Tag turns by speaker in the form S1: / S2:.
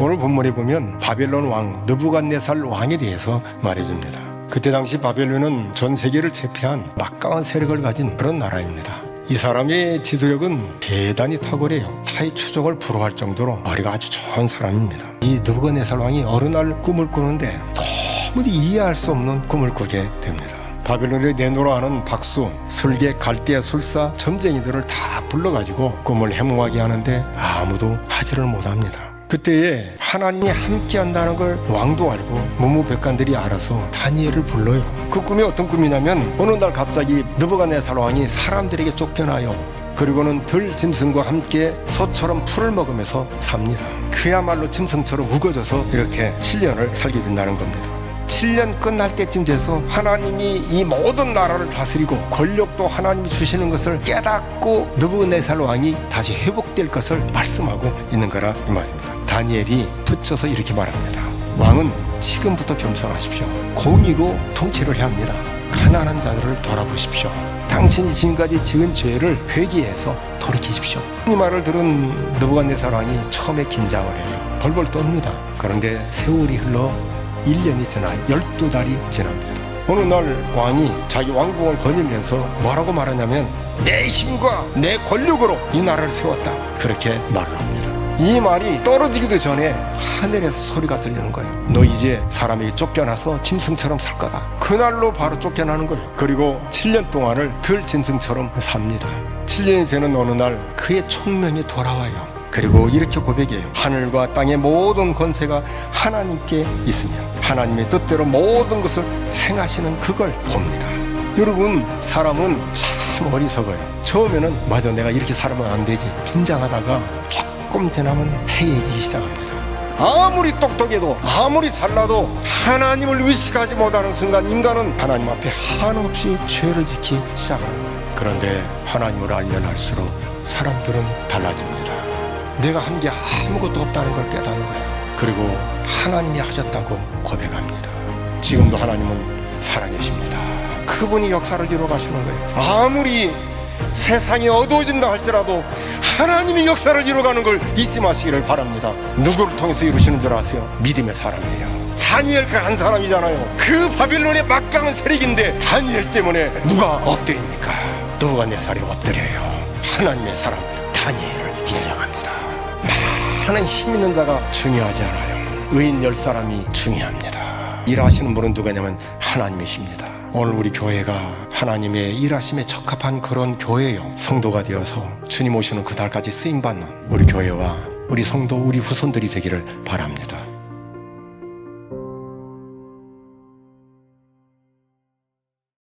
S1: 오늘 본문에 보면 바벨론 왕 느부갓네살 왕에 대해서 말해줍니다. 그때 당시 바벨론은 전 세계를 제패한 막강한 세력을 가진 그런 나라입니다. 이 사람의 지도력은 대단히 탁월해요. 타의 추종을 불허할 정도로 머리가 아주 좋은 사람입니다. 이 느부갓네살 왕이 어느 날 꿈을 꾸는데 도무지 이해할 수 없는 꿈을 꾸게 됩니다. 바벨론에 내노라 하는 박수, 술계, 갈대, 술사, 점쟁이들을 다 불러가지고 꿈을 해몽하게 하는데 아무도 하지를 못합니다. 그때에 하나님이 함께한다는 걸 왕도 알고 무무백관들이 알아서 다니엘을 불러요. 그 꿈이 어떤 꿈이냐면 어느 날 갑자기 느부갓네살 왕이 사람들에게 쫓겨나요. 그리고는 들 짐승과 함께 소처럼 풀을 먹으면서 삽니다. 그야말로 짐승처럼 우거져서 이렇게 7년을 살게 된다는 겁니다. 7년 끝날 때쯤 돼서 하나님이 이 모든 나라를 다스리고 권력도 하나님이 주시는 것을 깨닫고 느부갓네살 왕이 다시 회복될 것을 말씀하고 있는 거라 이 말입니다. 다니엘이 붙여서 이렇게 말합니다. 왕은 지금부터 겸손하십시오. 공의로 통치를 해야 합니다. 가난한 자들을 돌아보십시오. 당신이 지금까지 지은 죄를 회개해서 돌이키십시오. 이 말을 들은 느부갓네살 왕이 처음에 긴장을 해요. 벌벌 떱니다. 그런데 세월이 흘러 1년이 지나 12달이 지납니다. 어느 날 왕이 자기 왕궁을 거니면서 뭐라고 말하냐면 내 힘과 내 권력으로 이 나라를 세웠다. 그렇게 말을 합니다. 이 말이 떨어지기도 전에 하늘에서 소리가 들리는 거예요. 너 이제 사람에게 쫓겨나서 짐승처럼 살 거다. 그날로 바로 쫓겨나는 거예요. 그리고 7년 동안을 들 짐승처럼 삽니다. 7년이 되는 어느 날 그의 총명이 돌아와요. 그리고 이렇게 고백해요. 하늘과 땅의 모든 권세가 하나님께 있으며 하나님의 뜻대로 모든 것을 행하시는 그걸 봅니다. 여러분, 사람은 참 어리석어요. 처음에는 맞아 내가 이렇게 살면 안 되지. 긴장하다가 조금 지나면 해이해지기 시작합니다. 아무리 똑똑해도 아무리 잘나도 하나님을 의식하지 못하는 순간 인간은 하나님 앞에 한없이 죄를 시작하는 거예요. 그런데 하나님을 알면 알수록 사람들은 달라집니다. 내가 한 게 아무것도 없다는 걸 깨닫는 거예요. 그리고 하나님이 하셨다고 고백합니다. 지금도 하나님은 살아계십니다. 그분이 역사를 이루어 가시는 거예요. 아무리 세상이 어두워진다 할지라도 하나님이 역사를 이루어가는 걸 잊지 마시기를 바랍니다. 누구를 통해서 이루시는 줄 아세요? 믿음의 사람이에요. 다니엘 그 한 사람이잖아요. 그 바빌론의 막강한 세력인데 다니엘 때문에 누가 엎드립니까? 누가 내 살에 엎드려요. 하나님의 사람 다니엘을 인정합니다. 많은 힘 있는 자가 중요하지 않아요. 의인 열 사람이 중요합니다. 일하시는 분은 누구냐면 하나님이십니다. 오늘 우리 교회가 하나님의 일하심에 적합한 그런 교회요. 성도가 되어서 주님 오시는 그 달까지 쓰임받는 우리 교회와 우리 성도, 우리 후손들이 되기를 바랍니다.